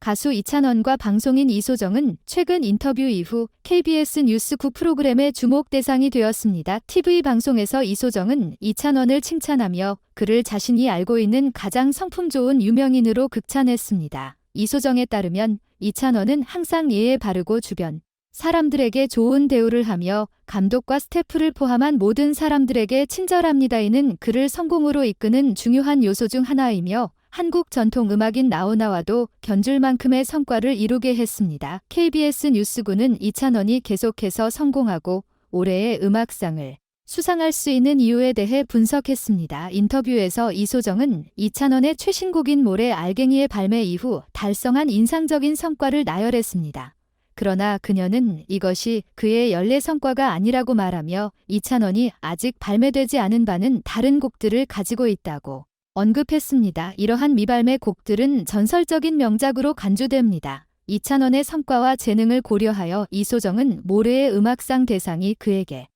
가수 이찬원과 방송인 이소정은 최근 인터뷰 이후 KBS 뉴스 9 프로그램의 주목 대상이 되었습니다. TV 방송에서 이소정은 이찬원을 칭찬하며 그를 자신이 알고 있는 가장 성품 좋은 유명인으로 극찬했습니다. 이소정에 따르면 이찬원은 항상 예에 바르고 주변 사람들에게 좋은 대우를 하며 감독과 스태프를 포함한 모든 사람들에게 친절합니다. 이는 그를 성공으로 이끄는 중요한 요소 중 하나이며 한국 전통 음악인 나오나와도 견줄 만큼의 성과를 이루게 했습니다. KBS 뉴스구는 이찬원이 계속해서 성공하고 올해의 음악상을 수상할 수 있는 이유에 대해 분석했습니다. 인터뷰에서 이소정은 이찬원의 최신곡인 모래 알갱이의 발매 이후 달성한 인상적인 성과를 나열했습니다. 그러나 그녀는 이것이 그의 연례 성과가 아니라고 말하며 이찬원이 아직 발매되지 않은 바는 다른 곡들을 가지고 있다고 언급했습니다. 이러한 미발매 곡들은 전설적인 명작으로 간주됩니다. 이찬원의 성과와 재능을 고려하여 이소정은 모레의 음악상 대상이 그에게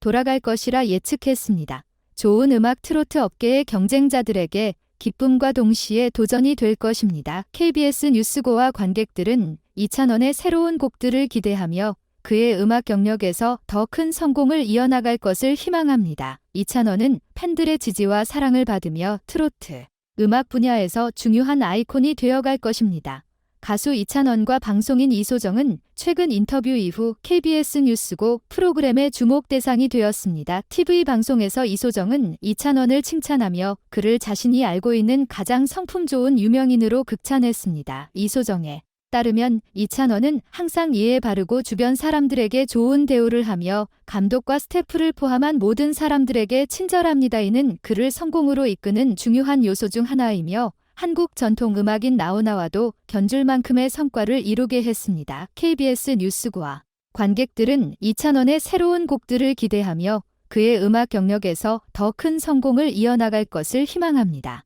돌아갈 것이라 예측했습니다. 좋은 음악 트로트 업계의 경쟁자들에게 기쁨과 동시에 도전이 될 것입니다. KBS 뉴스고와 관객들은 이찬원의 새로운 곡들을 기대하며 그의 음악 경력에서 더 큰 성공을 이어나갈 것을 희망합니다. 이찬원은 팬들의 지지와 사랑을 받으며 트로트, 음악 분야에서 중요한 아이콘이 되어갈 것입니다. 가수 이찬원과 방송인 이소정은 최근 인터뷰 이후 KBS 뉴스고 프로그램의 주목 대상이 되었습니다. TV 방송에서 이소정은 이찬원을 칭찬하며 그를 자신이 알고 있는 가장 성품 좋은 유명인으로 극찬했습니다. 이소정의 따르면 이찬원은 항상 예에 바르고 주변 사람들에게 좋은 대우를 하며 감독과 스태프를 포함한 모든 사람들에게 친절합니다. 이는 그를 성공으로 이끄는 중요한 요소 중 하나이며 한국 전통 음악인 나오나와도 견줄 만큼의 성과를 이루게 했습니다. KBS 뉴스구와 관객들은 이찬원의 새로운 곡들을 기대하며 그의 음악 경력에서 더 큰 성공을 이어나갈 것을 희망합니다.